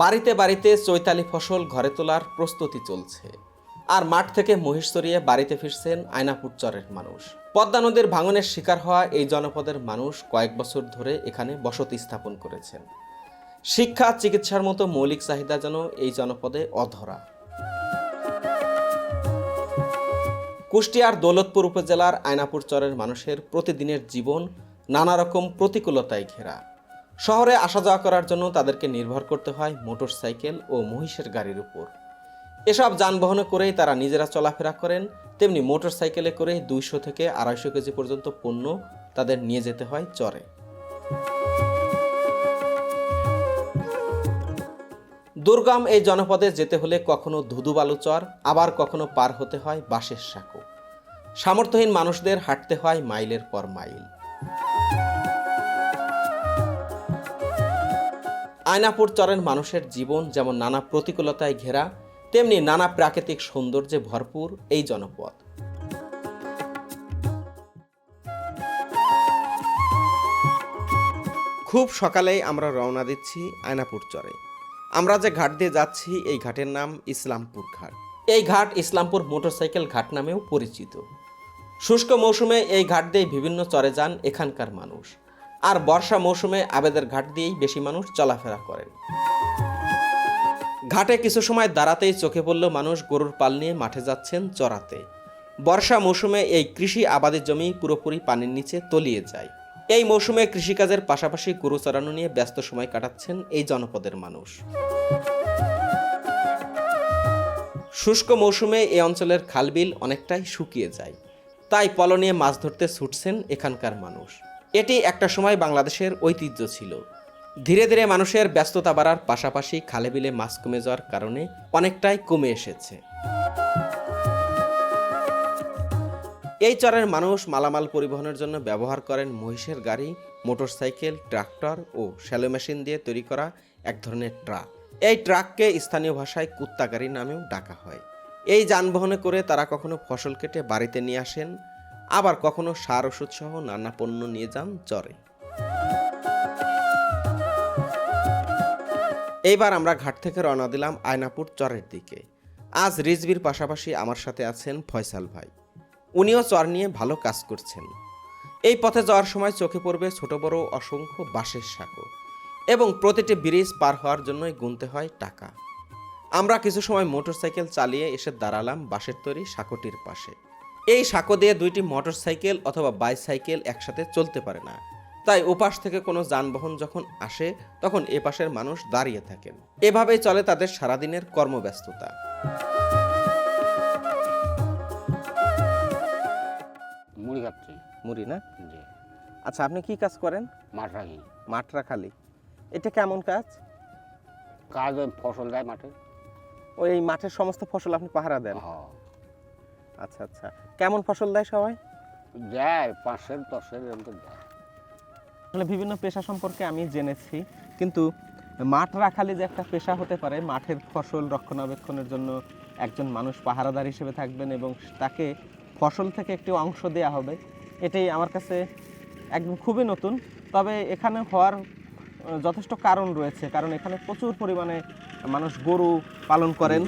বাড়িতে বাড়িতে চৈতালি ফসল ঘরে তোলার প্রস্তুতি চলছে। আর মাঠ থেকে মহিষ চড়িয়ে বাড়িতে ফিরছেন আয়নাপুর চরের মানুষ। পদ্মা নদীর ভাঙনের শিকার হওয়া এই জনপদের মানুষ কয়েক বছর ধরে এখানে বসতি স্থাপন করেছেন। শিক্ষা, চিকিৎসার মতো মৌলিক চাহিদা যেন এই জনপদে অধরা। কুষ্টিয়ার দৌলতপুর উপজেলার আয়নাপুর চরের মানুষের প্রতিদিনের জীবন নানা রকম প্রতিকূলতায় ঘেরা। শহরে আসা যাওয়া করার জন্য তাদেরকে নির্ভর করতে হয় মোটরসাইকেল ও মহিষের গাড়ির উপর। এসব যানবাহনে করেই তারা নিজেরা চলাফেরা করেন, তেমনি মোটরসাইকেলে করে দুইশো থেকে আড়াইশো কেজি পর্যন্ত পণ্য তাদের নিয়ে যেতে হয় চরে। দুর্গম এই জনপদে যেতে হলে কখনো ধুধু বালু চর আবার কখনো পার হতে হয় বাঁশের সাঁকো। সামর্থ্যহীন মানুষদের হাঁটতে হয় মাইলের পর মাইল। আয়নাপুর চরের মানুষের জীবন যেমন নানা প্রতিকূলতায় ঘেরা, তেমনি নানা প্রাকৃতিক সৌন্দর্যে ভরপুর এই জনপদ। খুব সকালেই আমরা রওনা দিচ্ছি আয়নাপুর চরে আমরা যে ঘাট দিয়ে যাচ্ছি, এই ঘাটের নাম ইসলামপুর ঘাট। এই ঘাট ইসলামপুর মোটরসাইকেল ঘাট নামেও পরিচিত। শুষ্ক মৌসুমে এই ঘাট দিয়ে বিভিন্ন চরে যান এখানকার মানুষ। আর বর্ষা মৌসুমে আবেদের ঘাট দিয়েই বেশি মানুষ চলাফেরা করেন। ঘাটে কিছু সময় দাঁড়াতেই চোখে পড়ল মানুষ গরুর পাল নিয়ে মাঠে যাচ্ছেন চড়াতে। বর্ষা মৌসুমে এই কৃষি আবাদের জমি পুরোপুরি পানির নিচে তলিয়ে যায়। এই মৌসুমে কৃষিকাজের পাশাপাশি গরু চড়ানো নিয়ে ব্যস্ত সময় কাটাচ্ছেন এই জনপদের মানুষ। শুষ্ক মৌসুমে এই অঞ্চলের খালবিল অনেকটাই শুকিয়ে যায়। তাই পল নিয়ে মাছ ধরতে ছুটছেন এখানকার মানুষ। এটি একটা সময় বাংলাদেশের ঐতিহ্য ছিল। ধীরে ধীরে মানুষের ব্যস্ততা বাড়ার পাশাপাশি খালে বিলে মাছ কমে যাওয়ার কারণে অনেকটাই কমে এসেছে। এই চরের মানুষ মালামাল পরিবহনের জন্য ব্যবহার করেন মহিষের গাড়ি, মোটরসাইকেল, ট্রাক্টর ও শ্যালো মেশিন দিয়ে তৈরি করা এক ধরনের ট্রাক। এই ট্রাককে স্থানীয় ভাষায় কুত্তা গাড়ি নামেও ডাকা হয়। এই যানবাহনে করে তারা কখনো ফসল কেটে বাড়িতে নিয়ে আসেন আবার কখনো সার ওষুধ সহ নানা পণ্য নিয়ে যান চরে এইবার আমরা ঘাট থেকে রওনা দিলাম আয়নাপুর চরের দিকে। আজ রিজবির পাশাপাশি আমার সাথে আছেন ফয়সাল ভাই। উনিও চর নিয়ে ভালো কাজ করছেন। এই পথে যাওয়ার সময় চোখে পড়বে ছোট বড় অসংখ্য বাঁশের সাঁকো এবং প্রতিটি ব্রিজ পার হওয়ার জন্যই গুনতে হয় টাকা। আমরা কিছু সময় মোটরসাইকেল চালিয়ে এসে দাঁড়ালাম বাঁশের তৈরি সাঁকোটির পাশে। এই সাঁকো দিয়ে দুইটি মোটরসাইকেল অথবা বাইসাইকেল একসাথে চলতে পারে না। তাই ওপাশ থেকে কোনো যানবাহন যখন আসে তখন এপাশের মানুষ দাঁড়িয়ে থাকেন। এভাবেই চলে তাদের সারাদিনের কর্মব্যস্ততা। মুড়ি কাটছি মুড়ি না? জি। আচ্ছা আপনি কি কাজ করেন? মাঠ রাখি। মাঠ রাখালি এটা কেমন কাজ? কাজ ওই ফসল দেয় মাঠে। ওই মাঠের সমস্ত ফসল আপনি পাহারা দেন? হ আচ্ছা আচ্ছা। কেমন ফসল দেয় সবাই? দেয় পাঁচশের দশের এরকম দেয়। আসলে বিভিন্ন পেশা সম্পর্কে আমি জেনেছি কিন্তু মাঠ রাখালি যে একটা পেশা হতে পারে মাঠের ফসল রক্ষণাবেক্ষণের জন্য একজন মানুষ পাহারাদার হিসেবে থাকবেন এবং তাকে ফসল থেকে একটি অংশ দেয়া হবে এটাই আমার কাছে একদম খুবই নতুন। তবে এখানে হওয়ার যথেষ্ট কারণ রয়েছে কারণ এখানে প্রচুর পরিমাণে মানুষ গরু পালন করেন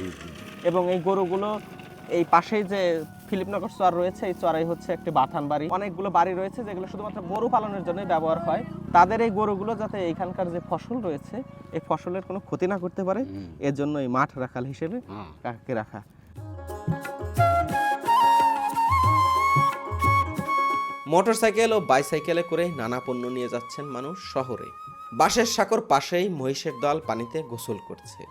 এবং এই গরুগুলো এই পাশেই যে ফিলিপনগর চর রয়েছে এই চরাই হচ্ছে একটি বাথান বাড়ি। অনেকগুলো বাড়ি রয়েছে যেগুলো শুধুমাত্র গরু পালনের জন্য ব্যবহার হয়। তাদের এই গরুগুলো যাতে এখানকার যে ফসল রয়েছে এই ফসলের কোনো ক্ষতি না করতে পারে। এর জন্য এই মাঠ রাখাল হিসেবে হ্যাঁ। কাকে রাখা। মোটরসাইকেল ও বাইসাইকেলে করে নানা পণ্য নিয়ে যাচ্ছেন মানুষ শহরে। বাঁশের সাঁকর পাশেই মহিষের দল পানিতে গোসল করছে।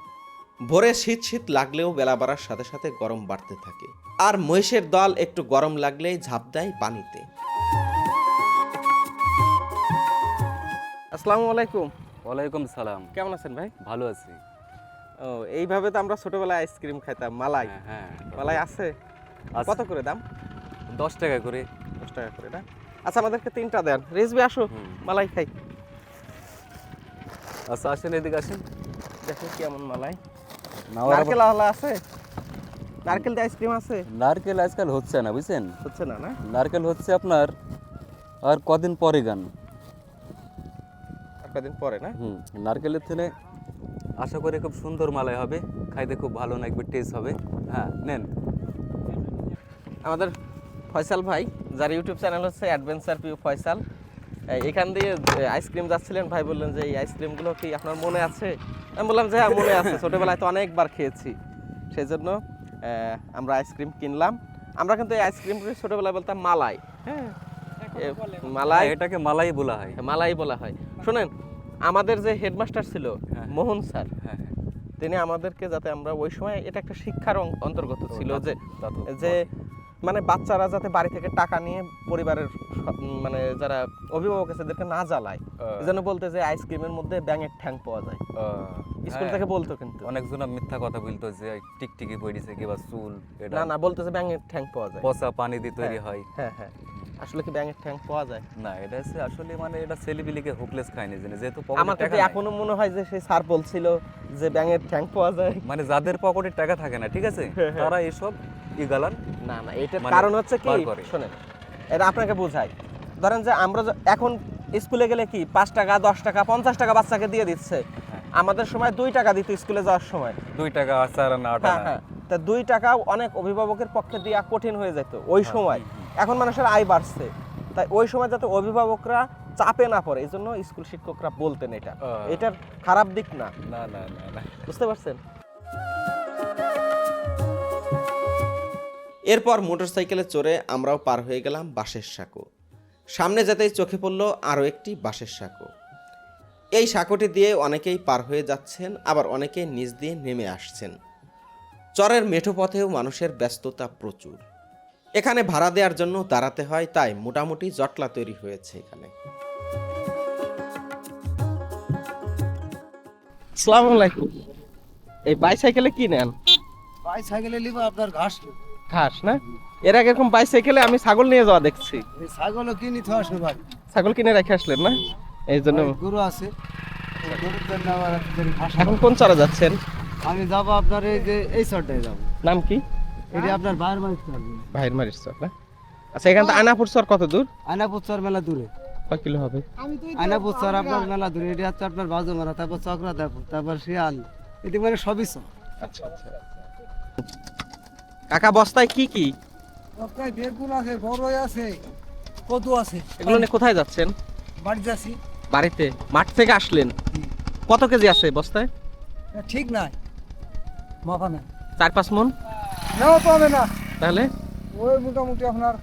ভোরে শীত শীত লাগলেও বেলা বাড়ার সাথে সাথে গরম বাড়তে থাকে। আর মহিষের দল একটু গরম লাগলেই ঝাঁপ দেয় পানিতে। আসসালামু আলাইকুম। ওয়ালাইকুম সালাম। কেমন আছেন ভাই? ভালো আছি। ও এইভাবে তো আমরা ছোটবেলায় আইসক্রিম খাইতাম মালাই। হ্যাঁ, হ্যাঁ মালাই আছে। কত করে দাম? দশ টাকা করে। দশ টাকা করে না? আচ্ছা আমাদেরকে তিনটা দেন। রেজবি আসো। মালাই খাই। আচ্ছা আসেন এদিকে আসেন। দেখো কেমন মালাই। নারকেল আলা আছে? নারকেল দিয়ে আইসক্রিম আছে? নারকেল আজকাল হচ্ছে না বুঝছেন? হচ্ছে না না? নারকেল হচ্ছে আপনার আর কদিন পরে গান? আর কদিন পরে না? হুম নারকেলের থেকে আশা করি খুব সুন্দর মালাই হবে খাইতে খুব ভালো লাগবে টেস্ট হবে। হ্যাঁ নেন। আমাদের ফয়সাল ভাই যার ইউটিউব চ্যানেল হচ্ছে অ্যাডভেঞ্চার পিউ ফয়সাল এখান দিয়ে আইসক্রিম যাচ্ছিলেন ভাই বললেন যে এই আইসক্রিমগুলো কি আপনার মনে আছে? আমি বললাম যে হ্যাঁ মনে আছে। ছোটোবেলায় তো অনেকবার খেয়েছি। সেই জন্য আমরা আইসক্রিম কিনলাম। আমরা কিন্তু এই আইসক্রিমগুলো ছোটোবেলায় বলতাম মালাই। হ্যাঁ মালাই হ্যাঁ, এটাকে মালাই বলা হয়। মালাই বলা হয়। শোনেন আমাদের যে হেডমাস্টার ছিল হ্যাঁ। মোহন স্যার হ্যাঁ হ্যাঁ। তিনি আমাদেরকে যাতে আমরা ওই সময় এটা একটা শিক্ষার অন্তর্গত ছিল যে যে মানে বাচ্চারা যাতে বাড়ি থেকে টাকা নিয়ে পরিবারের মানে যারা অভিভাবক আছে এদেরকে না জ্বালায় জন্য বলতে যে আইসক্রিমের মধ্যে ব্যাঙের ঠ্যাং পাওয়া যায়। স্কুল হ্যাঁ, থেকে বলতো কিন্তু। অনেকজন মিথ্যা কথা বলতো যে টিকটিকি পড়েছে কিংবা চুল না না বলতে যে ব্যাঙের ঠ্যাং পাওয়া যায়। পচা পানি দিয়ে তৈরি হ্যাঁ। হয়। হ্যাঁ হ্যাঁ। আসলে কি ব্যাঙের ঠ্যাং পাওয়া যায়? না এটা হচ্ছে আসলে মানে এটা ছেলেপিলিকে হোপলেস খায়নি জানি যেহেতু আমার কাছে এখনও মনে হয় যে সেই স্যার বলছিল যে ব্যাঙের ঠ্যাং পাওয়া যায়। মানে যাদের পকেটে টাকা থাকে না ঠিক আছে? হ্যাঁ। তারা এসব ইগালান না না এটার মানে কারণ হচ্ছে কি শোনেন এটা আপনাকে বোঝাই। ধরেন যে আমরা এখন স্কুলে গেলে কি পাঁচ টাকা দশ টাকা পঞ্চাশ টাকা বাচ্চাকে দিয়ে দিচ্ছে। হ্যাঁ। আমাদের সময় দুই টাকা দিত স্কুলে যাওয়ার সময়। দুই টাকা আর চার আনা আট হ্যাঁ হ্যাঁ তা দুই টাকা অনেক অভিভাবকের পক্ষে দেওয়া কঠিন হয়ে যেত ওই সময়। এখন মানুষের আয় বাড়ছে। তাই ওই সময় যাতে অভিভাবকরা চাপে না পড়ে এই জন্য স্কুল শিক্ষকরা বলতেন এটা। এটার খারাপ দিক না। না না না না। বুঝতে পারছেন? এরপর মোটরসাইকেলে চড়ে আমরাও পার হয়ে গেলাম বাঁশের সাঁকো। সামনে যেতেই চোখে পড়ল আরও একটি বাঁশের সাঁকো। এই সাঁকোটি দিয়ে অনেকেই পার হয়ে যাচ্ছেন আবার অনেকে নিচ দিয়ে নেমে আসছেন। চরের মেঠো পথেও মানুষের ব্যস্ততা প্রচুর। এখানে ভাড়া দেওয়ার জন্য দাঁড়াতে হয় তাই মোটামুটি জটলা তৈরি হয়েছে এখানে। আসসালামু আলাইকুম। এই বাইসাইকেলে কি নেন? বাইসাইকেলে নিব আপনার ঘাস ঘাস না? এর আগে এরকম বাইসাইকেলে আমি ছাগল নিয়ে যাওয়া দেখছি। ছাগলও কিনি তো আসবে ভাই। ছাগল কিনে রেখে আসলেন না? এই জন্য গরু আছে। এই গরুর জন্য আবার আপনাদের ঘাস এখন কোন চড়া যাচ্ছেন? আমি যাব আপনার এই যে এই চরটায় যাব। নাম কি? এটা আপনার বাইরের বাড়ি চর। ভাইয়ের মারির চর না? আচ্ছা এখান থেকে আনাপুর চর কত দূর? আয়নাপুর চর মেলা দূরে। কয় কিলো হবে? আয়নাপুর চর আপনার মেলা দূরে। এটা হচ্ছে আপনার বাজু মারা তারপর চক্রা দেবো তারপর শিয়াল। এটি মানে সবই চর। আচ্ছা আচ্ছা। কাকা বস্তায় কি কি? সপ্তাহে বেগুন আছে বড়ই আছে কদু আছে। এগুলো নিয়ে কোথায় যাচ্ছেন? বাড়ি যাচ্ছি। বাড়িতে? মাঠ থেকে আসলেন? কত কেজি আছে বস্তায়? ঠিক নাই। মাপা নাই। চার পাঁচ মন? নাও পাবে না। তাহলে? ওই মোটামুটি আপনার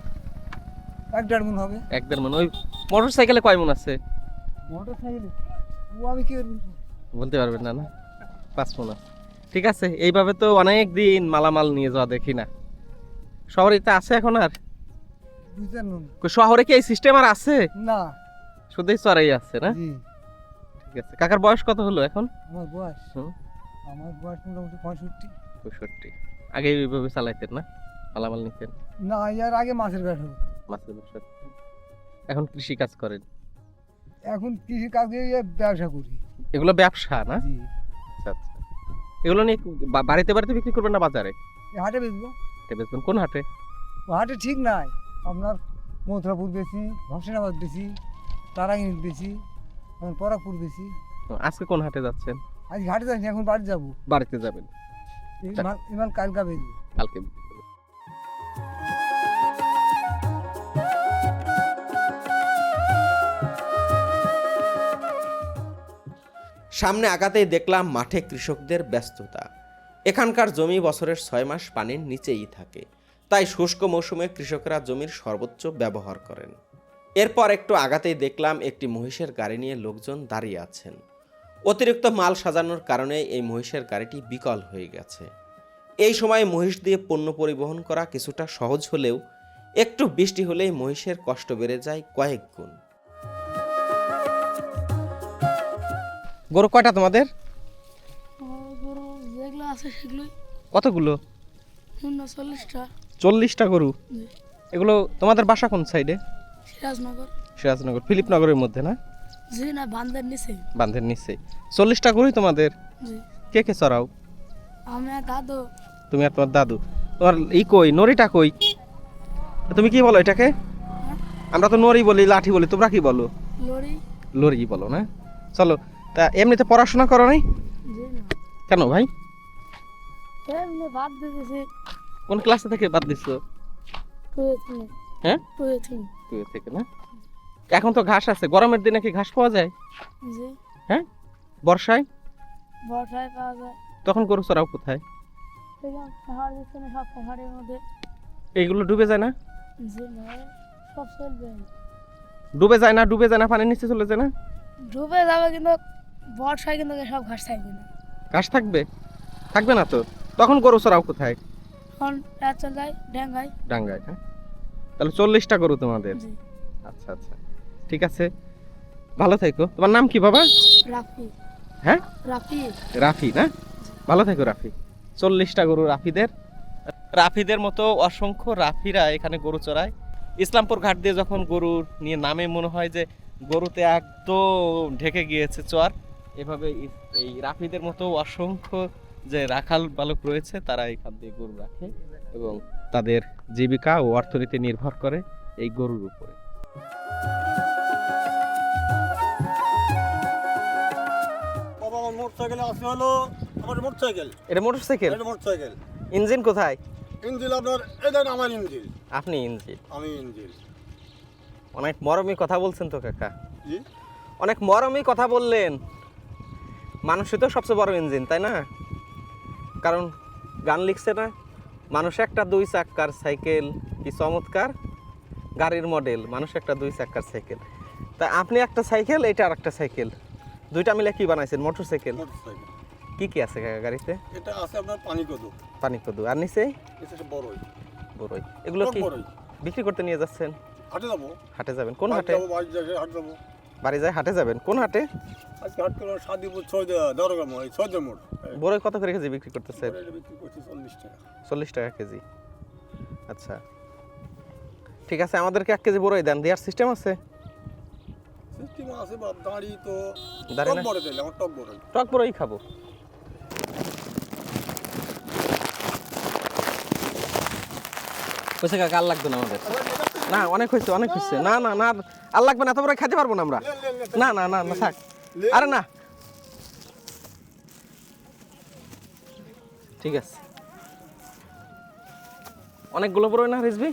এক দেড় মন হবে। এক দেড় মন। ওই মোটর সাইকেলে কয় মন আছে? মোটর সাইকেলে ও আমি কি বলতে পারবেন না না? পাঁচ মন আছে। ঠিক আছে? এইভাবে তো অনেক দিন মালামাল নিয়ে যাওয়া দেখি না। শহরে তো আছে এখন আর? শহরে কি এই সিস্টেম আর আছে? না। শুধুই চড়াই আছে না? ঠিক আছে। কাকার বয়স কত হলো এখন? আমার বয়স। আমার বয়স মোটামুটি পঁয়ষট্টি। পঁয়ষট্টি। আগে এইভাবে চালাইতেন না? মালামাল নিতেন? না ইয়ার আগে মাছের ব্যাট হতো মাছের ব্যবসা এখন কৃষি কাজ করেন? এখন কৃষি কাজ ব্যবসা করি। এগুলো ব্যবসা না? জি। আচ্ছা আচ্ছা। এগুলো নিয়ে বা- বাড়িতে বাড়িতে বিক্রি করবেন না বাজারে? এই হাটে বেচবো। হাটে বেচবেন? কোন হাটে? ও হাটে ঠিক নাই। আপনার মথুরাপুর বেশি হোসেনাবাদ বেশি তারাগিনী বেশি এখন পরাগপুর বেশি আজকে কোন হাটে যাচ্ছেন? আজ ঘাটে যাচ্ছি এখন বাড়ি যাব। বাড়িতে যাবেন। ইমান কালকা বেচবো। কালকে। সামনে আগাতেই দেখলাম মাঠে কৃষকদের ব্যস্ততা। এখানকার জমি বছরের ছয় মাস পানির নিচেই থাকে। তাই শুষ্ক মৌসুমে কৃষকরা জমির সর্বোচ্চ ব্যবহার করেন। এরপর একটু আগাতেই দেখলাম একটি মহিষের গাড়ি নিয়ে লোকজন দাঁড়িয়ে আছেন। অতিরিক্ত মাল সাজানোর কারণে এই মহিষের গাড়িটি বিকল হয়ে গেছে। এই সময় মহিষ দিয়ে পণ্য পরিবহন করা কিছুটা সহজ হলেও একটু বৃষ্টি হলেই মহিষের কষ্ট বেড়ে যায় কয়েক গুণ। গরু কয়টা তোমাদের? কতগুলো? চল্লিশটা গরু। এগুলো তোমাদের বাসা কোন সাইডে সিরাজনগর। সিরাজনগর ফিলিপনগরের মধ্যে না? জি না নিচে। বান্ধের নিচে। চল্লিশটা গরুই তোমাদের? কে কে চড়াও? আমি দাদু। তুমি আর তোমার দাদু। তোমার ই কই নড়িটা কই? তুমি কি বলো এটাকে? আমরা তো নড়ি বলি লাঠি বলি তোমরা কি বলো? লড়ি। লড়ি বলো না? চলো তা এমনিতে পড়াশোনা করো নাই? কেন ভাই? কোন ক্লাসে থেকে বাদ দিছো? হ্যাঁ? থেকে না? এখন তো ঘাস আছে গরমের দিনে কি ঘাস পাওয়া যায়? হ্যাঁ? বর্ষায়? বর্ষায় পাওয়া যায়। তখন গরু চড়াও কোথায়? এইগুলো ডুবে যায় না? ডুবে যায় না ডুবে যায় না পানির নিচে চলে যায় না? ডুবে যাবে কিন্তু বর্ষায় কিন্তু সব ঘাস থাকবে না। ঘাস থাকবে? থাকবে না তো? তখন গরু চড়াও কোথায়? এখন রাত চল যায় ড্যাঙ্গায় ডাঙ্গায় হ্যাঁ? তাহলে চল্লিশটা গরু তোমাদের? আচ্ছা আচ্ছা। ঠিক আছে। ভালো থেকো। তোমার নাম কি বাবা? রাফি। হ্যাঁ? রাফি। রাফি না? ভালো থেকো রাফি। চল্লিশটা গরু রাফিদের। রাফিদের মতো অসংখ্য রাফিরা এখানে গরু চড়ায়। ইসলামপুর ঘাট দিয়ে যখন গরু নিয়ে নামে মনে হয় যে গরুতে একদম ঢেকে গিয়েছে চর। এভাবে এই রাফিদের মতো অসংখ্য যে রাখাল বালক রয়েছে তারা এখান দিয়ে গরু রাখে এবং তাদের জীবিকা ও অর্থনীতি নির্ভর করে এই গরুর উপরে। মোটরসাইকেল আছে হলো আমার মোটরসাইকেল। এটা মোটরসাইকেল? এটা মোটরসাইকেল। ইঞ্জিন কোথায়? ইঞ্জিল আপনার এটা আমার ইঞ্জিল। আপনি ইঞ্জিন আমি ইঞ্জিল। অনেক মরমী কথা বলছেন তো কাকা। জি? অনেক মরমী কথা বললেন। মানুষই তো সবচেয়ে বড় ইঞ্জিন তাই না? কারণ গান লিখছে না মানুষ একটা দুই চাক্কার সাইকেল কি চমৎকার? গাড়ির মডেল মানুষ একটা দুই চাক্কার সাইকেল তা আপনি একটা সাইকেল এটা আর একটা সাইকেল দুইটা মিলে কি বানাইছেন? মোটর সাইকেল কি কি আছে গাড়িতে? এটা আছে আপনার পানি কদু পানি কদু আর নিচে বড়ই বড়ই এগুলো কি বিক্রি করতে নিয়ে যাচ্ছেন? হাটে যাব। হাটে যাবেন। কোন হাটে যাব। বাড়ি যায় হাটে যাবেন? কোন হাটে? আজকে হাট করলাম সাদিপুর ছয় মোড় এই ছয় মোড় বড়ই কত করে কেজি বিক্রি করছি চল্লিশ টাকা। চল্লিশ টাকা কেজি। আচ্ছা। ঠিক আছে আমাদেরকে এক কেজি বড়ই দেন। দেওয়ার সিস্টেম আছে? সিস্টেম আছে বাপ দাঁড়ি তো টক? বড় আমার টক বড়ই। টক বড়ই খাব। হয়েছে কাকা আর লাগবে না আমাদের। না অনেক হয়েছে অনেক হয়েছে। না না না আর লাগবে না তোমরা বড় খেতে পারব না আমরা। না না না না থাক। আরে না। ঠিক আছে। অনেকগুলো বড়ই না রিজবি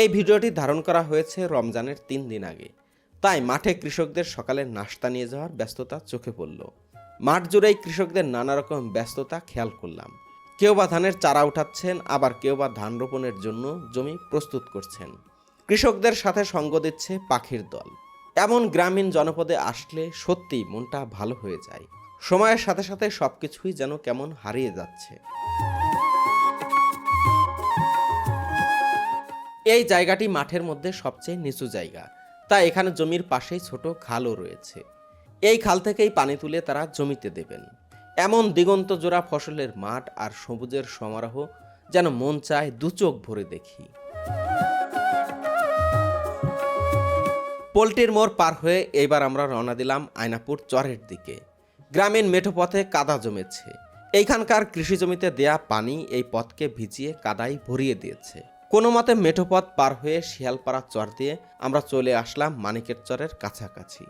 এই ভিডিওটি ধারণ করা হয়েছে রমজানের তিন দিন আগে। তাই মাঠে কৃষকদের সকালের নাস্তা নিয়ে যাওয়ার ব্যস্ততা চোখে পড়ল। মাঠ জুড়েই কৃষকদের নানা রকম ব্যস্ততা খেয়াল করলাম। কেউ বা ধানের চারা উঠাচ্ছেন, আবার কেউ বা ধান রোপণের জন্য জমি প্রস্তুত করছেন। কৃষকদের সাথে সঙ্গ দিচ্ছে পাখির দল। এমন গ্রামীণ জনপদে আসলে সত্যি মনটা ভালো হয়ে যায়। সময়ের সাথে সাথে সবকিছুই যেন কেমন হারিয়ে যাচ্ছে। এই জায়গাটি মাঠের মধ্যে সবচেয়ে নিচু জায়গা। তাই এখানে জমির পাশেই ছোট খালও রয়েছে। এই খাল থেকেই পানি তুলে তারা জমিতে দেবেন। এমন দিগন্ত জোড়া ফসলের মাঠ আর সবুজের সমারোহ যেন মন চায় দু চোখ ভরে দেখি। পোল্ট্রির মোড় পার হয়ে এইবার আমরা রওনা দিলাম আয়নাপুর চরের দিকে। গ্রামীণ মেঠো পথে কাদা জমেছে। এইখানকার কৃষি জমিতে দেয়া পানি এই পথকে ভিজিয়ে কাদায় ভরিয়ে দিয়েছে। কোনো মতে মেঠো পথ পার হয়ে শিয়ালপাড়া চর দিয়ে আমরা চলে আসলাম মানিকের চরের কাছাকাছি।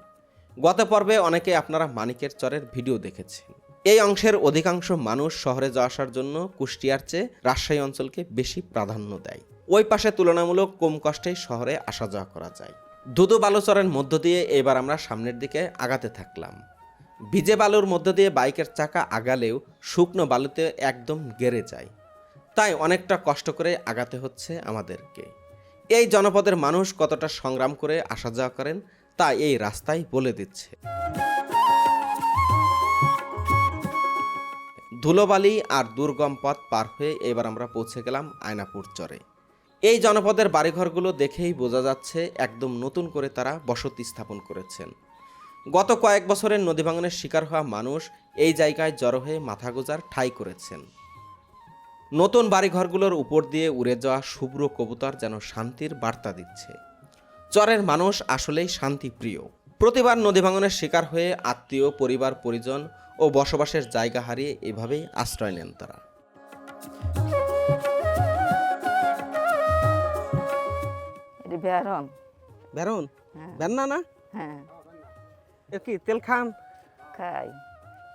গত পর্বে অনেকে আপনারা মানিকের চরের ভিডিও দেখেছেন এই অংশের অধিকাংশ মানুষ শহরে যাওয়া আসার জন্য কুষ্টিয়ার চেয়ে রাজশাহী অঞ্চলকে বেশি প্রাধান্য দেয়। ওই পাশে তুলনামূলক কম কষ্টেই শহরে আসা যাওয়া করা যায়। দুদু বালুচরের মধ্য দিয়ে এবার আমরা সামনের দিকে আগাতে থাকলাম। ভিজে বালুর মধ্য দিয়ে বাইকের চাকা আগালেও শুকনো বালুতে একদম গেড়ে যায়। তাই অনেকটা কষ্ট করে আগাতে হচ্ছে আমাদেরকে। এই জনপদের মানুষ কতটা সংগ্রাম করে আসা যাওয়া করেন, তা এই রাস্তায় বলে দিচ্ছে। ধুলোবালি আর দুর্গম পথ পার হয়ে এবার আমরা পৌঁছে গেলাম আয়নাপুর চরে। এই জনপদের বাড়িঘরগুলো দেখেই বোঝা যাচ্ছে একদম নতুন করে তারা বসতি স্থাপন করেছেন। গত কয়েক বছরের নদী ভাঙনের শিকার হওয়া মানুষ এই জায়গায় জড়ো হয়ে মাথা গোজার ঠাই করেছেন। নতুন বাড়িঘরগুলোর উপর দিয়ে উড়ে যাওয়া শুভ্র কবুতর যেন শান্তির বার্তা দিচ্ছে। চরের মানুষ আসলেই শান্তিপ্রিয়। প্রতিবার নদী ভাঙনের শিকার হয়ে আত্মীয় পরিবার পরিজন ও বসবাসের জায়গা হারিয়ে এভাবেই আশ্রয় নেন তারা। হ্যাঁ। না? হ্যাঁ। কি তেল খান? খাই।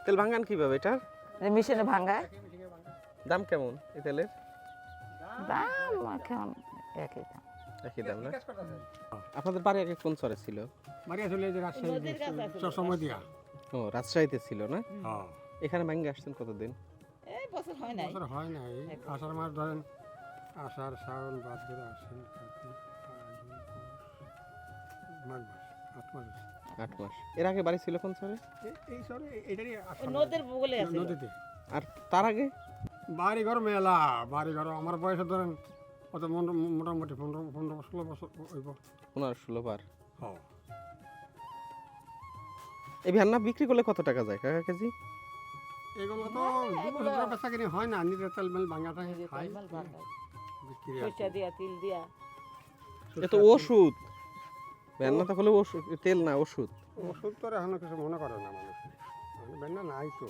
তেল ভাঙান কীভাবে এটার? যে মেশিনে ভাঙায়। দাম কেমন এই তেলের দাম এখন একই দাম। একই দাম না? আপনাদের বাড়ি আগে কোন সরে ছিল? মারিয়া চলে যে রাজশাহী সময় দিয়া। ও রাজশাহীতে ছিল না? হ্যাঁ। এখানে ভাঙ্গে আসছেন কতদিন? এই বছর হয় নাই। বছর হয় না এই আষাঢ় মাস ধরেন আষাঢ় শ্রাবণ বাদ ধরে আসেন কার্তিক, মাঘ মাস আট মাস আট মাস। এর আগে বাড়ি ছিল কোন এই- এই সরে এটারই নদীর বগলে আছে। নদীতে। আর তার আগে? বাড়ি ঘর মেলা বাড়ি ঘর আমার বয়সে ধরেন অত মোটা- মোটামুটি পনেরো পনেরো ষোলো বছর হইব। পনেরো ষোলো বার হ্যাঁ এই ভ্যান্না বিক্রি করলে কত টাকা যায় কাকা কেজি? এগুলো তো দু বছর ধরে বেচা কিনি হয় না নিজের তেল মেল ভাঙাটা খাই। বিক্রি পয়সা দিয়া তিল দিয়া। ওষুধ। ভ্যান্না তো হলে ওষুধ তেল না ওষুধ। ওষুধ তো আর এখনও কিছু মনে করে না মানুষ। বেন্না নাই তো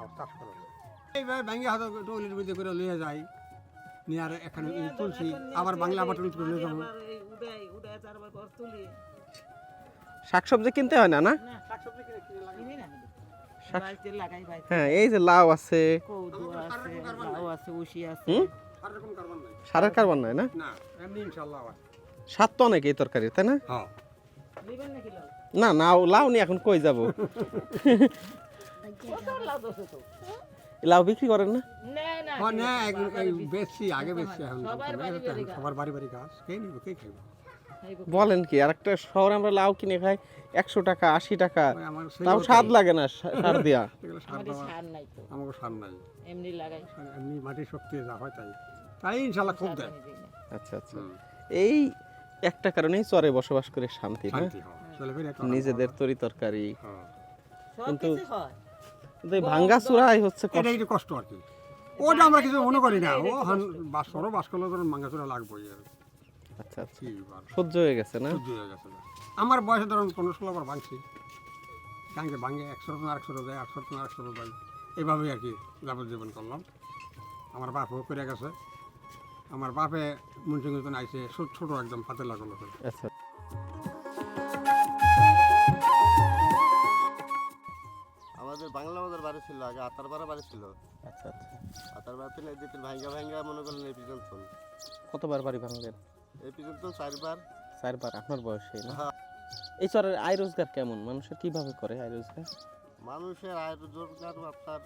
আর চাষ করে না এইভাবে ব্যাঙ্গে হাতে টয়লেট বিদ্যে করে লিয়ে যাই। নিয়ে আর এখানে তুলছি আবার বাংলা আবার টয়লেট করে নিয়ে যাব। শাকসবজি কিনতে হয় না না? শাক- হ্যাঁ এই যে লাউ আছে। কারবার নাই। সারের কারবার নয় না? স্বাদ তো অনেক এই তরকারি তাই না? হ্যাঁ। না না লাউ নিয়ে এখন কই যাব? কত লাউ বিক্রি করেন না? না না হ্যাঁ বেশি আগে বেশি এখন সবার বাড়ি বাড়ি গাছ। সবার বাড়ি বাড়ি গাছ কে নিব কে খাইব? বলেন কি আর একটা শহরে আমরা লাউ কিনে খাই একশো টাকা আশি টাকা তাও স্বাদ লাগে না সার দেওয়া আমাকে সার নাই এমনি লাগাই। এমনি মাটির শক্তি যা হয় তাই। তাই ইনশাল্লাহ খুব দেয়। আচ্ছা আচ্ছা। এই একটা কারণেই চরে বসবাস করে শান্তি না? হয়। নিজেদের তরি তরকারি। কিন্তু হয়। কিন্তু এই ভাঙ্গা চূড়াই হচ্ছে এটা একটু কষ্ট আর কি। ওটা আমরা কিছু মনে করি না। ও হান বাস করো বাস করলে ধরুন মাঙ্গাচুরা লাগবোই। আর আচ্ছা। আচ্ছা সহ্য হয়ে গেছে না? সহ্য হয়ে গেছে আমার বয়সে ধরুন পনেরো ষোলো বার ভাঙছি। ভাঙে ভাঙে একশো রকম আরেকশো যায় একশো রকম আরেকশো যায়। এইভাবেই আর কি যাবজ্জীবন করলাম। আমার বাপও করে গেছে। আমার বাপে মুন্সিগঞ্জ আইসে ছোট ছোট একদম হাতে লাগল আচ্ছা। আতারপাড়া বাড়ি ছিল। আচ্ছা আচ্ছা। আতারপাড়াতে নেই দিতে ভাঙ্গা ভাঙ্গা মনে করলেন এই পর্যন্ত। কতবার বাড়ি ভাঙলেন? এই পর্যন্ত চারবার। চারবার আপনার বয়সে না? হ্যাঁ। এই চরের আয় রোজগার কেমন? মানুষের কীভাবে করে আয় রোজগার? মানুষের আয় রোজগার আপনার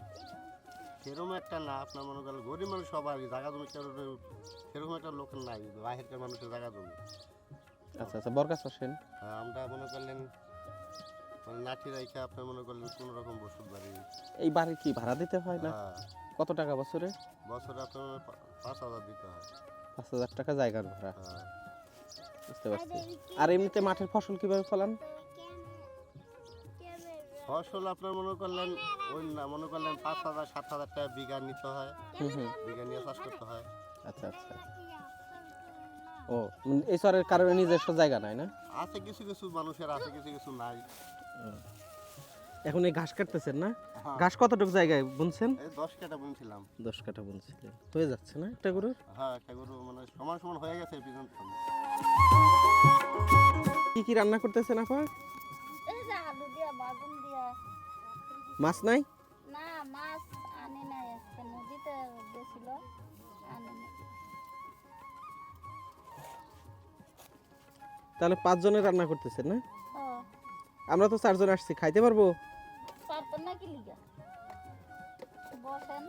সেরকম একটা না আপনার মনে করেন গরিব মানুষ সবার জায়গা জমি সেরকম একটা লোকের নাই বাহিরকার মানুষের জায়গা জমি। আচ্ছা আচ্ছা বরগা চাষেন আর আমরা মনে করলেন নাটি রাইখা আপনার মনে করলেন কোনো রকম ওষুধ বাড়ি? এই বাড়ি কি ভাড়া দিতে হয় না? হ্যাঁ, কত টাকা বছরে? বছরে আপনার পাঁচ হাজার দিতে হয়। পাঁচ হাজার টাকা জায়গার ভাড়া। হ্যাঁ। বুঝতে পারছি। আর এমনিতে মাঠের ফসল কীভাবে ফলান? ফসল আপনার মনে করলেন ওই না মনে করলেন পাঁচ হাজার সাত হাজার টাকা বিঘা নিতে হয়। বিঘা নিয়ে চাষ করতে হয়। আচ্ছা আচ্ছা। ও এই চরের কারণে নিজস্ব জায়গা নাই না? আছে কিছু কিছু মানুষের আছে কিছু কিছু নাই। এখন এই ঘাস কাটতেছেন না? হ্যাঁ। ঘাস কতটুকু জায়গায় বুনছেন? দশ কাটা বুনছিলাম। দশ কাঠা বুনছিলেন। হয়ে যাচ্ছে না একটা গরুর? হ্যাঁ একটা গরু মানে সমান সমান হয়ে গেছে কি কি রান্না করতেছেন আপা? এই যে আলু দিয়া বাগুন দিয়া। মাছ নাই? না মাছ আনি নাই আজকে। নদীতে গেছিল আনি তাহলে পাঁচজনের রান্না করতেছেন না? আমরা তো চারজন আসছি খাইতে পারব? পারতেন না কি লিগা? বসেন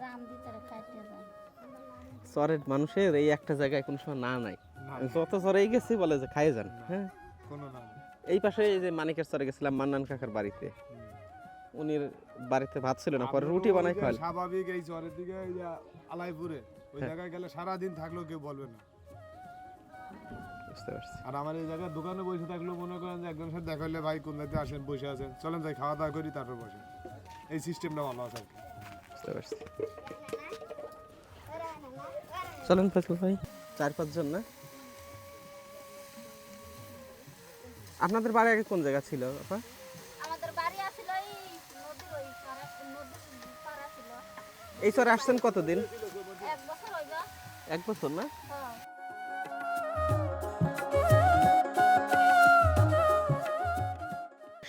রাম দিতে খাইতে যান। চরের মানুষের এই একটা জায়গায় কোনো সময় না নাই। যত চরেই গেছি বলে যে খাই যান হ্যাঁ? এই পাশে এই যে মানিকের চরে গেছিলাম মান্নান কাকার বাড়িতে। উনি বাড়িতে ভাত ছিল না পরে রুটি বানাই খাওয়াল। স্বাভাবিক এই চরের দিকে এই যে আলাইপুরে। ওই হ্যাঁ। জায়গায় গেলে সারাদিন থাকলেও কেউ বলবে না। বুঝতে পারছি। আর আমার এই জায়গায় দোকানে বসে থাকলেও মনে করেন যে একজনের সাথে দেখা হলে ভাই কোন দায়িত্বে আসেন বসে আছেন? চলেন যাই খাওয়া দাওয়া করি তারপর বসেন। এই সিস্টেমটা ভালো আছে আর কি। বুঝতে পারছি। চলেন ফেসল ভাই। চার পাঁচজন না? আপনাদের বাড়ি আগে কোন জায়গা ছিল আপা? আমাদের বাড়ি আছিল এই নদীর ওই পাড়া নদীর পাড়া ছিল। এই চরে আসছেন কতদিন? এক বছর হইবা এক বছর না? হ্যাঁ।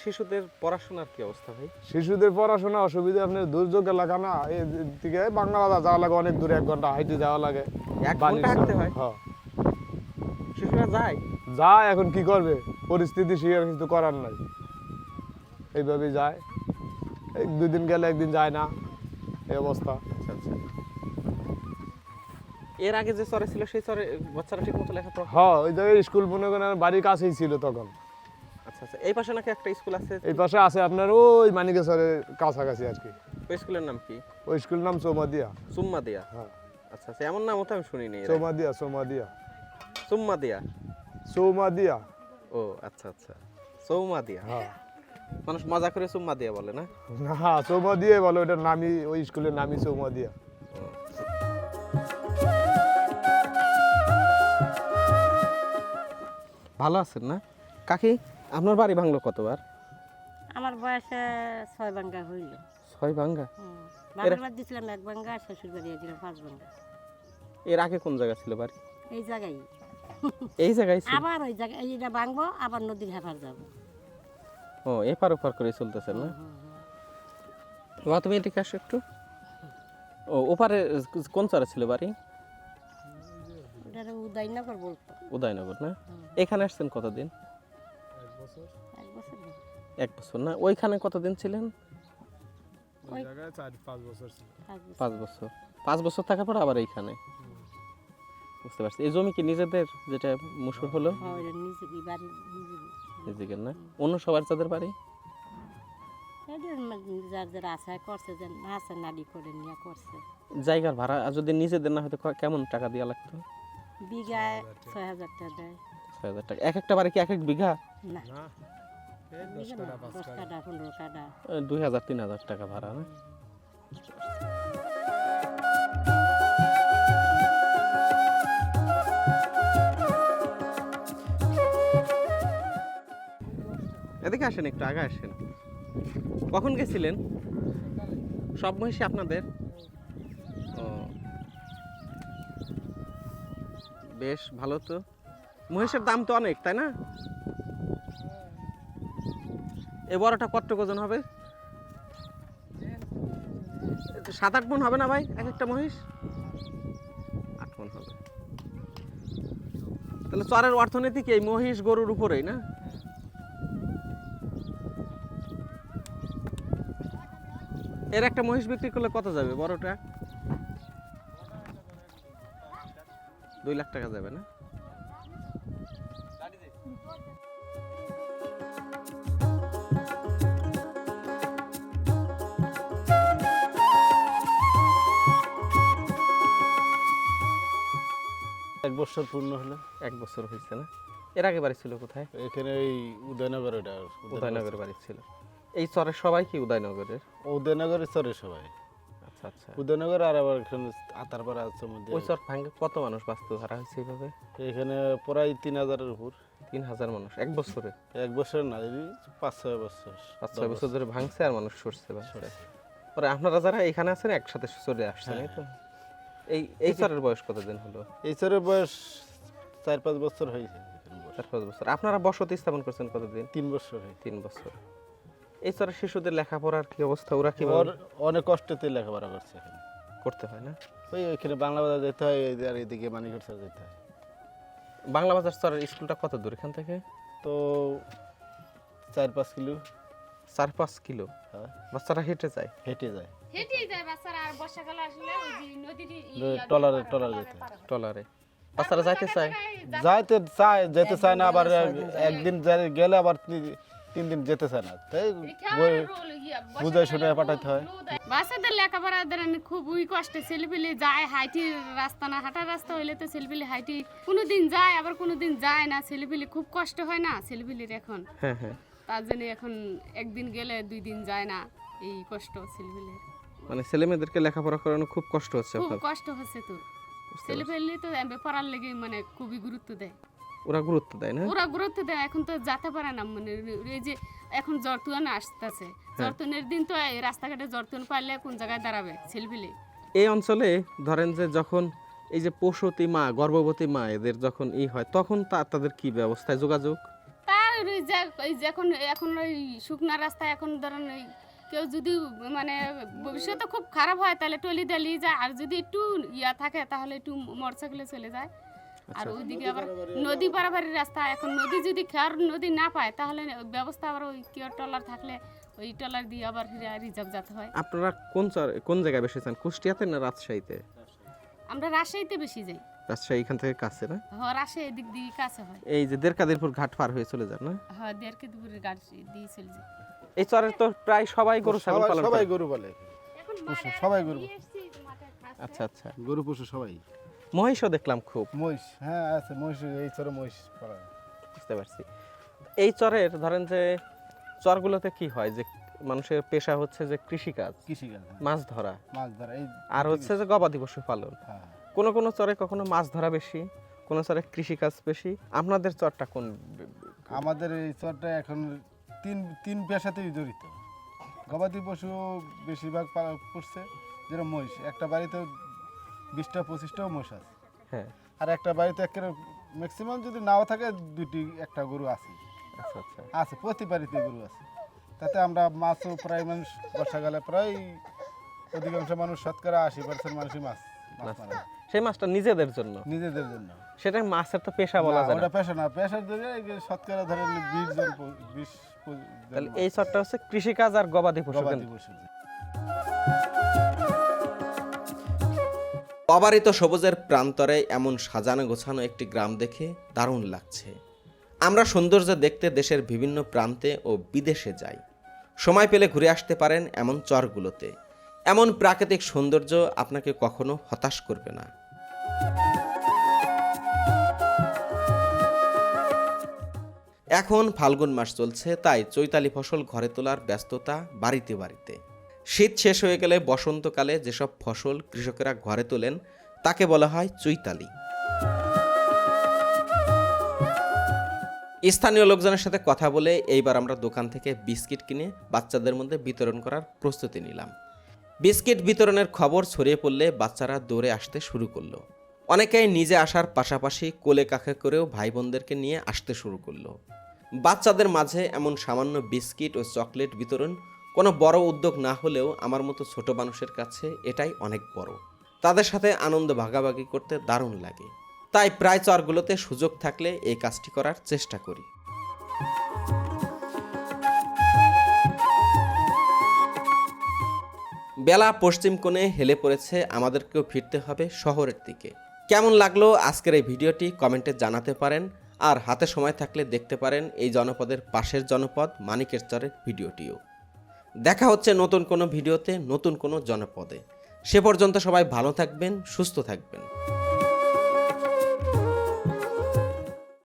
শিশুদের পড়াশোনার কি অবস্থা ভাই? শিশুদের পড়াশোনা অসুবিধা আপনার দুর্যোগ এলাকা না এই দিকে বাংলা যাওয়া লাগে অনেক দূরে এক ঘণ্টা হাইটে যাওয়া লাগে। এক ঘণ্টা হাঁটতে হয়? হ্যাঁ। শিশুরা যায়? যায় এখন কি করবে? পরিস্থিতি আর কিছু করার নাই। এইভাবে যায়। এই দুই দিন গেলে একদিন যায় না এই অবস্থা। আচ্ছা আচ্ছা। এর আগে যে চরে ছিল সেই চরে বাচ্চারা ঠিক মতো লেখাপড়া হ্যাঁ ওই জায়গায় স্কুল মনে করেন বাড়ির কাছেই ছিল তখন। আচ্ছা আচ্ছা। এই পাশে নাকি একটা স্কুল আছে? এই পাশে আছে আপনার ওই মানিকেশ্বরের কাছাকাছি আর কি। ওই স্কুলের নাম কি? ওই স্কুল নাম চৌমাদিয়া সুম্মা দিয়া হ্যাঁ। আচ্ছা আচ্ছা। এমন নামও তো আমি শুনিনি এর আগে। চৌমাদিয়া চৌমাদিয়া সুম্মা দিয়া চৌমাদিয়া ও আচ্ছা আচ্ছা। সৌমা দিয়া হ্যাঁ। মানুষ মজা করে সুম্মা দিয়া বলে না? না চৌমাদিয়া বলো ওটার নামই ওই স্কুলের নামই চৌমাদিয়া ভালো আছেন না? কাকি? আপনার বাড়ি ভাঙলো কতবার? আমার বয়সে ছয় ভাঙ্গা হইল। ছয় ভাঙ্গা? বাবার বাদ দিয়েছিলাম এক আর শ্বশুর বাড়ি দিলাম পাঁচ বাঙ্গা এর আগে কোন জায়গা ছিল বাড়ি? এই জায়গায়। এই জায়গায় আবার ওই জায়গায় এইটা ভাঙবো আবার নদীর হেফার যাব। ও এপার ওপার করে চলতেছেন না? বাবা তুমি এদিকে আসো একটু। ও ওপারে কোন চরে ছিল বাড়ি? উদয়নগর বলতো। উদয়নগর না? এখানে আসছেন কতদিন। এক বছর না? ওইখানে কতদিন ছিলেন? ওই জায়গায় চার পাঁচ বছর পাঁচ বছর। পাঁচ বছর। পাঁচ বছর থাকার পর আবার এইখানে? বুঝতে পারছি। এই জমি কি নিজেদের যেটা মুসুর হলো? হ্যাঁ, নিজেদের না? অন্য সবার যাদের বাড়ি? জায়গার ভাড়া আর যদি নিজেদের না হয়তো কেমন টাকা দেওয়া লাগতো? বিঘায় ছয় হাজার টাকা দেয়। ছয় হাজার টাকা। এক একটা বাড়ি কি এক এক বিঘা? না। দুই হাজার তিন হাজার টাকা ভাড়া না? এদিকে আসেন একটু আগে আসেন। কখন গেছিলেন? সব মহিষী আপনাদের? ও। বেশ ভালো তো। মহিষের দাম তো অনেক তাই না? এ বড়টা কত ওজন হবে? সাত আট মন হবে না ভাই? এক একটা মহিষ? আট মন হবে। তাহলে চরের অর্থনীতি কি এই মহিষ গরুর উপরেই না? এর একটা মহিষ বিক্রি করলে কত যাবে বড়টা? দুই লাখ টাকা যাবে না? এক বছর পূর্ণ হলো এক বছর হয়েছে না? এর আগে বাড়ি ছিল কোথায়? এখানে এই উদয়নগর এটা উদয়নগরের বাড়ি ছিল। এই চরের সবাই কি উদয়নগরের? উদয়নগরে চরে সবাই। আচ্ছা আচ্ছা। উদয়নগর আর আবার এখানে আতারপাড়া আছে মধ্যে। ওই চর ভাঙ্গে কত মানুষ বাস্তু হারা হয়েছে এইভাবে? এখানে প্রায় তিন হাজারের উপর। তিন হাজার মানুষ এক বছরে? এক বছর না পাঁচ ছয় বছর পাঁচ ছয় বছর ধরে ভাঙছে আর মানুষ সরছে পরে আপনারা যারা এখানে আছেন একসাথে চলে আসছেন এই তো? এই এই চরের বয়স কতদিন হলো? এই চরের বয়স চার পাঁচ বছর হয়েছে। চার পাঁচ বছর। আপনারা বসতি স্থাপন করছেন কতদিন? তিন বছর তিন বছর। এই চরের শিশুদের লেখাপড়ার কি অবস্থা? ওরা কি অনেক কষ্টতে লেখাপড়া করছে এখানে। করতে হয় না? ওই ওইখানে বাংলা বাজার যেতে হয় এই- আর এদিকে মানিকগড় স্যার যেতে হয়। বাংলা বাজার চরের স্কুলটা কত দূর এখান থেকে? তো চার পাঁচ কিলো। চার পাঁচ কিলো? হ্যাঁ। বাচ্চারা হেঁটে যায়? হেঁটে যায়। হেঁটেই যায় বাচ্চারা আর বর্ষাকালে আসলে ওই যে নদীর টলারে টলার যেতে। বাচ্চারা যাইতে চায়। যাইতে চায় যেতে চায় না আবার একদিন গেলে আবার তিন দিন যেতে চায় না। তাই বুঝাই শুনে পাঠাতে হয়। বাচ্চাদের লেখাপড়া ধরেন খুবই কষ্টে ছেলেপিলে যায় হাইটি রাস্তা না হাঁটার রাস্তা হইলে তো ছেলেপিলে হাইটি কোনোদিন যায় আবার কোনোদিন যায় না। ছেলেপিলে খুব কষ্ট হয় না ছেলেপিলির এখন। হ্যাঁ হ্যাঁ। তার জন্য এখন একদিন গেলে দুই দিন যায় না এই কষ্ট ছেলেপিলের। মানে ছেলে মেয়েদেরকে লেখাপড়া করানো খুব কষ্ট হচ্ছে খুব কষ্ট হচ্ছে তো। ছেলেপেলে তো এমবে পড়ার লেগে মানে খুবই গুরুত্ব দেয়। ওরা গুরুত্ব দেয় না? ওরা গুরুত্ব দেয় এখন তো যেতে পারে না মানে এই যে এখন জর্তুয়ান আসতেছে। জর্তুনের দিন তো এই রাস্তাঘাটে জর্তুন পাইলে কোন জায়গায় দাঁড়াবে ছেলেপিলে এই অঞ্চলে ধরেন যে যখন এই যে প্রসূতি মা গর্ভবতী মা এদের যখন ই হয় তখন তা তাদের কি ব্যবস্থায় যোগাযোগ? তার ওই যে- এখন এখন ওই শুকনা রাস্তা এখন ধরেন ওই কেউ যদি মানে ভবিষ্যতে খুব খারাপ হয় তাহলে টলি দালি যায়। আর যদি একটু ইয়া থাকে তাহলে একটু মোটরসাইকেলে চলে যায়। আর ওইদিকে আবার নদী পারাপারি রাস্তা। এখন নদী যদি খেয়ার নদী না পায় তাহলে ব্যবস্থা আবার ওই কিয়ার টলার থাকলে ওই টলার দিয়ে আবার রিজার্ভ যেতে হয়। আপনারা কোন কোন জায়গায় বেশি চান কুষ্টিয়াতে না রাজশাহীতে? আমরা রাজশাহীতে বেশি যাই। রাজশাহী এখান থেকে কাছে না? হ রাজশাহী এদিক দিয়ে কাছে হয়। এই যে দেড়কাদিরপুর ঘাট পার হয়ে চলে যান না? হ্যাঁ দেড়কে দুপুরের গাড়ি দিয়ে চলে যায় এই চরের তো প্রায় সবাই গরু ছাগল পালন সবাই গরু বলে। এখন পশু, সবাই গরু। আচ্ছা আচ্ছা। গরু পশু সবাই। মহিষও দেখলাম খুব। মহিষ হ্যাঁ আছে মহিষ এই চরে মহিষ পালা। বুঝতে পারছি। এই চরের ধরেন যে চরগুলোতে কি হয় যে মানুষের পেশা হচ্ছে যে কৃষিকাজ কৃষিকাজ হ্যাঁ। মাছ ধরা। মাছ ধরা এই আর হচ্ছে যে গবাদি পশু পালন। হ্যাঁ। কোন কোন চরে কখনো মাছ ধরা বেশি কোন চরে কৃষিকাজ বেশি? আপনাদের চরটা কোন? আমাদের এই চরটা এখন তিন তিন পেশাতেই জড়িত। গবাদি পশু বেশিরভাগ করছে যেরকম মহিষ। একটা বাড়িতে বিশটা পঁচিশটাও মহিষ আছে। হ্যাঁ। আর একটা বাড়িতে একেবারে ম্যাক্সিমাম যদি নাও থাকে দুটি একটা গরু আছে। আচ্ছা আচ্ছা। আছে প্রতি বাড়িতে গরু আছে। তাতে আমরা মাছও প্রায় মানুষ বর্ষাকালে প্রায় অধিকাংশ মানুষ শতকরা আশি পার্সেন্ট মানুষই মাছ। সেই মাছটা নিজেদের জন্য? নিজেদের জন্য। সেটা মাছের তো পেশা বলা যায় না। ওটা পেশা না। পেশার জন্য শতকরা ধরেন বিশ জন বিশ তাহলে এই চরটা হচ্ছে কৃষিকাজ আর গবাদি পশু পশু অবারিত সবুজের প্রান্তরে এমন সাজানো গোছানো একটি গ্রাম দেখে দারুণ লাগছে। আমরা সৌন্দর্য দেখতে দেশের বিভিন্ন প্রান্তে ও বিদেশে যাই। সময় পেলে ঘুরে আসতে পারেন এমন চরগুলোতে। এমন প্রাকৃতিক সৌন্দর্য আপনাকে কখনো হতাশ করবে না। এখন ফাল্গুন মাস চলছে, তাই চৈতালি ফসল ঘরে তোলার ব্যস্ততা বাড়িতে বাড়িতে। শীত শেষ হয়ে গেলে বসন্তকালে যেসব ফসল কৃষকেরা ঘরে তোলেন, তাকে বলা হয় চৈতালি। স্থানীয় লোকজনের সাথে কথা বলে এইবার আমরা দোকান থেকে বিস্কিট কিনে বাচ্চাদের মধ্যে বিতরণ করার প্রস্তুতি নিলাম। বিস্কিট বিতরণের খবর ছড়িয়ে পড়লে বাচ্চারা দৌড়ে আসতে শুরু করল। অনেকেই নিজে আসার পাশাপাশি কোলে কাখে করেও ভাই বোনদেরকে নিয়ে আসতে শুরু করল। বাচ্চাদের মাঝে এমন সামান্য বিস্কিট ও চকলেট বিতরণ কোনো বড় উদ্যোগ না হলেও আমার মতো ছোট মানুষের কাছে এটাই অনেক বড়। তাদের সাথে আনন্দ ভাগাভাগি করতে দারুণ লাগে। তাই প্রায় চরগুলোতে সুযোগ থাকলে এই কাজটি করার চেষ্টা করি। বেলা পশ্চিম কোণে হেলে পড়েছে আমাদেরকেও ফিরতে হবে শহরের দিকে। কেমন লাগল আজকের এই ভিডিওটি কমেন্টে জানাতে পারেন আর হাতে সময় থাকলে দেখতে পারেন এই জনপদের পাশের জনপদ মানিকের চরের ভিডিওটিও। দেখা হচ্ছে নতুন কোনো ভিডিওতে, নতুন কোনো জনপদে। সে পর্যন্ত সবাই ভালো থাকবেন, সুস্থ থাকবেন।